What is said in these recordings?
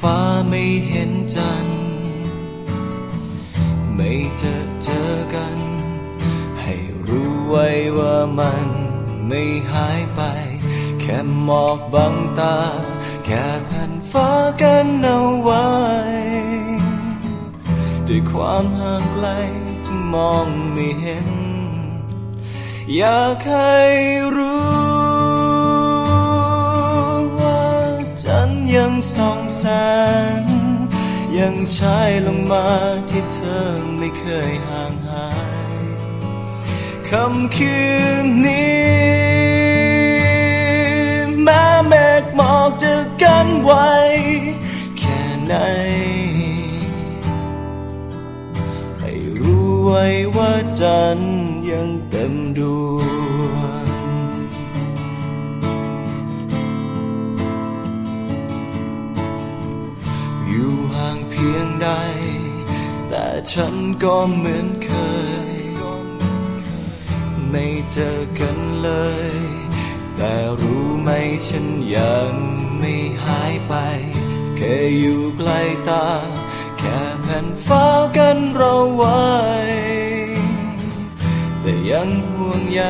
ฟ้าไม่เห็นจัน ไม่เจอเจอกัน ให้รู้ไว้ว่ามันไม่หายไป แค่หมอกบังตา แค่แผ่นฟ้ากันเอาไว้ ด้วยความห่างไกลจึงมองไม่เห็น อยากให้รู้ ส่องแสง ยังฉายลงมาที่เธอไม่เคยห่างหายคำคืนนี้แม้เมฆหมอกจะกันไว้แค่ไหน ให้รู้ไว้ว่าจันยังเต็มดวง พียงใด แต่ฉันก็เหมือนเคย ไม่เจอกันเลย แต่รู้ไหมฉันยังไม่หายไป แค่อยู่ใกล้ตา แค่แผ่นฟ้ากันเราไว้ แต่ยังห่วงใย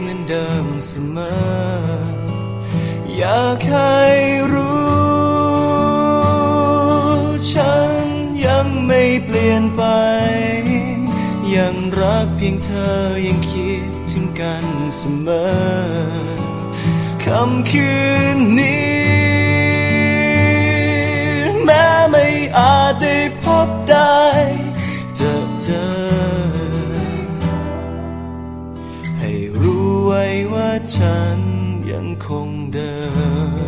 เหมือนเดิมเสมอ อยากให้รู้ เปลี่ยนไป ยังรักเพียงเธอยังคิดถึงกันเสมอคำคืนนี้ แม้ไม่อาจได้พบได้จอเจอ ให้รู้ไว้ว่าฉันยังคงเดิม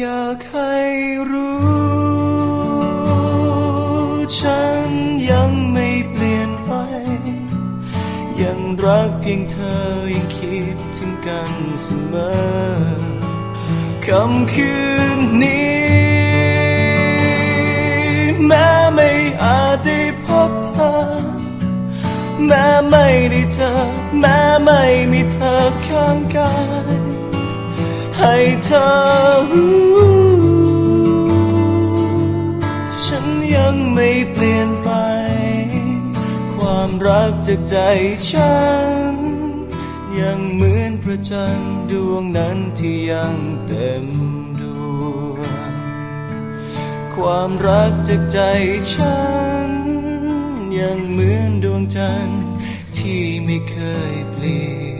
อยากให้รู้ ฉันยังไม่เปลี่ยนไป ยังรักเพียงเธอยังคิดถึงกันเสมอคำคืนนี้ แม้ไม่อาจได้พบเธอ แม้ไม่ได้เจอ แม้ไม่มีเธอข้างกาย ให้เธอรู้ ฉันยังไม่เปลี่ยนไป ความรักจากใจฉัน ยังเหมือนพระจันทร์ดวงนั้นที่ยังเต็มดวง ความรักจากใจฉัน ยังเหมือนดวงจันทร์ที่ไม่เคยเปลี่ยน